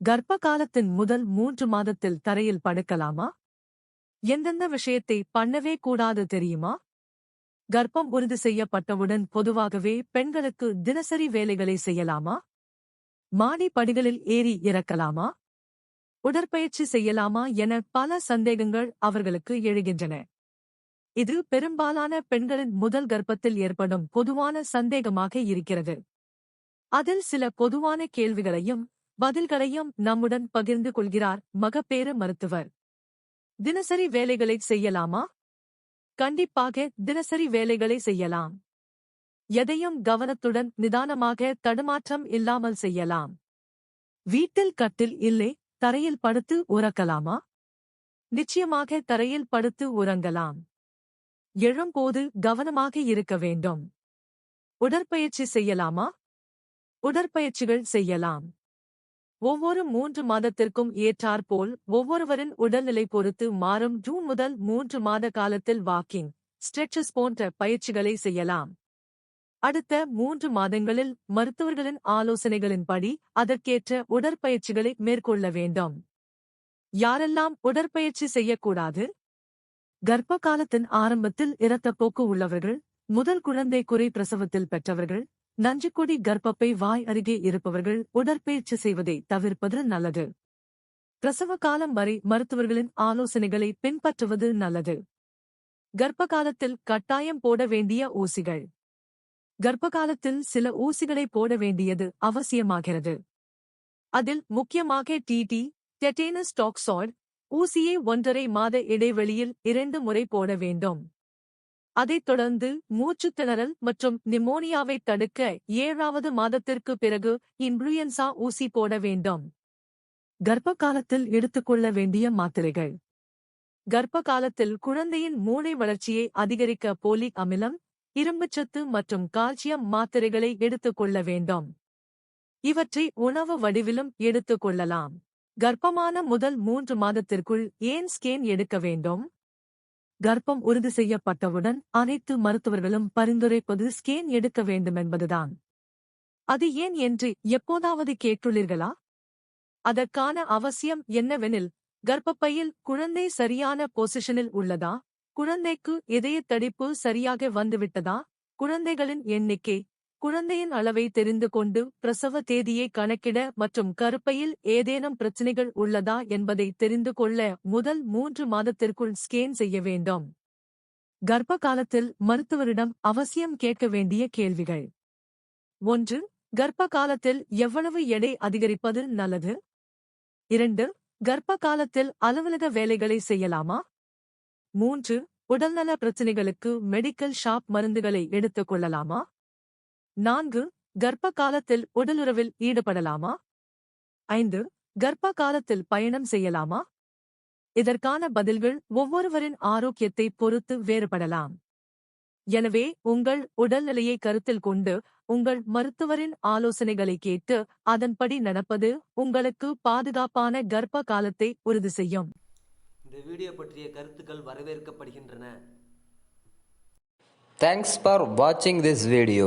கர்ப்ப காலத்தின் முதல் மூன்று மாதத்தில் தரையில் படுக்கலாமா? எந்தெந்த விஷயத்தை பண்ணவே கூடாது தெரியுமா? கர்ப்பம் உறுதி செய்யப்பட்டவுடன் பொதுவாகவே பெண்களுக்கு தினசரி வேலைகளை செய்யலாமா? மாடி படிகளில் ஏறி இறக்கலாமா? உடற்பயிற்சி செய்யலாமா என பல சந்தேகங்கள் அவர்களுக்கு எழுகின்றன. இது பெரும்பாலான பெண்களின் முதல் கர்ப்பத்தில் ஏற்படும் பொதுவான சந்தேகமாக இருக்கிறது. அதில் சில பொதுவான கேள்விகளையும் பதில்களையும் நம்முடன் பகிர்ந்து கொள்கிறார் மகப்பேறு மருத்துவர். தினசரி வேலைகளை செய்யலாமா? கண்டிப்பாக தினசரி வேலைகளை செய்யலாம். எதையும் கவனத்துடன் நிதானமாக தடுமாற்றம் இல்லாமல் செய்யலாம். வீட்டில் கட்டில் இல்லை தரையில் படுத்து உறக்கலாமா? நிச்சயமாக தரையில் படுத்து உறங்கலாம். எழும்போது கவனமாக இருக்க வேண்டும். உடற்பயிற்சி செய்யலாமா? உடற்பயிற்சிகள் செய்யலாம். ஒவ்வொரு மூன்று மாதத்திற்கும் ஏற்றாற்போல் ஒவ்வொருவரின் உடல்நிலை பொறுத்து மாறும். ஜூன் முதல் மூன்று மாத காலத்தில் வாக்கிங் ஸ்ட்ரெச்சஸ் போன்ற பயிற்சிகளை செய்யலாம். அடுத்த மூன்று மாதங்களில் மருத்துவர்களின் ஆலோசனைகளின்படி அதற்கேற்ற உடற்பயிற்சிகளை மேற்கொள்ள வேண்டும். யாரெல்லாம் உடற்பயிற்சி செய்யக்கூடாது? கர்ப்ப காலத்தின் ஆரம்பத்தில் இரத்தப்போக்கு உள்ளவர்கள் முதல் குழந்தை குறை பிரசவத்தில் பெற்றவர்கள் நஞ்சுக்கொடி கர்ப்பப்பை வாய் அருகே இருப்பவர்கள் உடற்பயிற்சி செய்வதை தவிர்ப்பது நல்லது. பிரசவ காலம் வரை மருத்துவர்களின் ஆலோசனைகளை பின்பற்றுவது நல்லது. கர்ப்ப காலத்தில் கட்டாயம் போட வேண்டிய ஊசிகள். கர்ப்ப காலத்தில் சில ஊசிகளை போட வேண்டியது அவசியமாகிறது. அதில் முக்கியமாக டிடி டெட்டேனஸ் டாக்ஸாய்டு ஊசியை ஒன்றரை மாத இடைவெளியில் இரண்டு முறை போட வேண்டும். அதைத் தொடர்ந்து மூச்சுத் திணறல் மற்றும் நிமோனியாவை தடுக்க ஏழாவது மாதத்திற்கு பிறகு இன்ஃப்ளூயன்சா ஊசி போட வேண்டும். கர்ப்ப காலத்தில் எடுத்துக்கொள்ள வேண்டிய மாத்திரைகள். கர்ப்ப காலத்தில் குழந்தையின் மூளை வளர்ச்சியை அதிகரிக்க போலிக் அமிலம் இரும்புச்சத்து மற்றும் கால்சியம் மாத்திரைகளை எடுத்துக்கொள்ள வேண்டும். இவற்றை உணவு வடிவிலும் எடுத்துக் கொள்ளலாம். கர்ப்பமான முதல் மூன்று மாதத்திற்குள் ஏன் ஸ்கேன் எடுக்க வேண்டும்? கர்ப்பம் உறுதி செய்யப்பட்டவுடன் அனைத்து மருத்துவர்களும் பரிந்துரைப்பது ஸ்கேன் எடுக்க வேண்டும் என்பதுதான். அது ஏன் என்று எப்போதாவது கேட்டுள்ளீர்களா? அதற்கான அவசியம் என்னவெனில் கர்ப்பப்பையில் குழந்தை சரியான பொசிஷனில் உள்ளதா? குழந்தைக்கு இதய தடிப்பு சரியாக வந்துவிட்டதா? குழந்தைகளின் எண்ணிக்கை குழந்தையின் அளவை தெரிந்து கொண்டு பிரசவ தேதியை கணக்கிட மற்றும் கருப்பையில் ஏதேனும் பிரச்சினைகள் உள்ளதா என்பதை தெரிந்து கொள்ள முதல் மூன்று மாதத்திற்குள் ஸ்கேன் செய்ய வேண்டும். கர்ப்ப காலத்தில் மருத்துவரிடம் அவசியம் கேட்க வேண்டிய கேள்விகள். ஒன்று கர்ப்ப காலத்தில் எவ்வளவு எடை அதிகரிப்பது நல்லது? இரண்டு கர்ப்ப காலத்தில் அலுவலக வேலைகளை செய்யலாமா? மூன்று உடல்நல பிரச்சினைகளுக்கு மெடிக்கல் ஷாப் மருந்துகளை எடுத்துக் கொள்ளலாமா? நான்கு கர்ப்ப காலத்தில் உடலுறவில் ஈடுபடலாமா? ஐந்து கர்ப்ப காலத்தில் பயணம் செய்யலாமா? இதற்கான பதில்கள் ஒவ்வொருவரின் ஆரோக்கியத்தை பொறுத்து வேறுபடலாம். எனவே உங்கள் உடல்நிலையை கருத்தில் கொண்டு உங்கள் மருத்துவரின் ஆலோசனைகளை கேட்டு அதன்படி நடப்பது உங்களுக்கு பாதுகாப்பான கர்ப்ப காலத்தை உறுதி செய்யும். இந்த வீடியோ பற்றிய கருத்துக்கள் வரவேற்கப்படுகின்றன. Thanks for watching this video.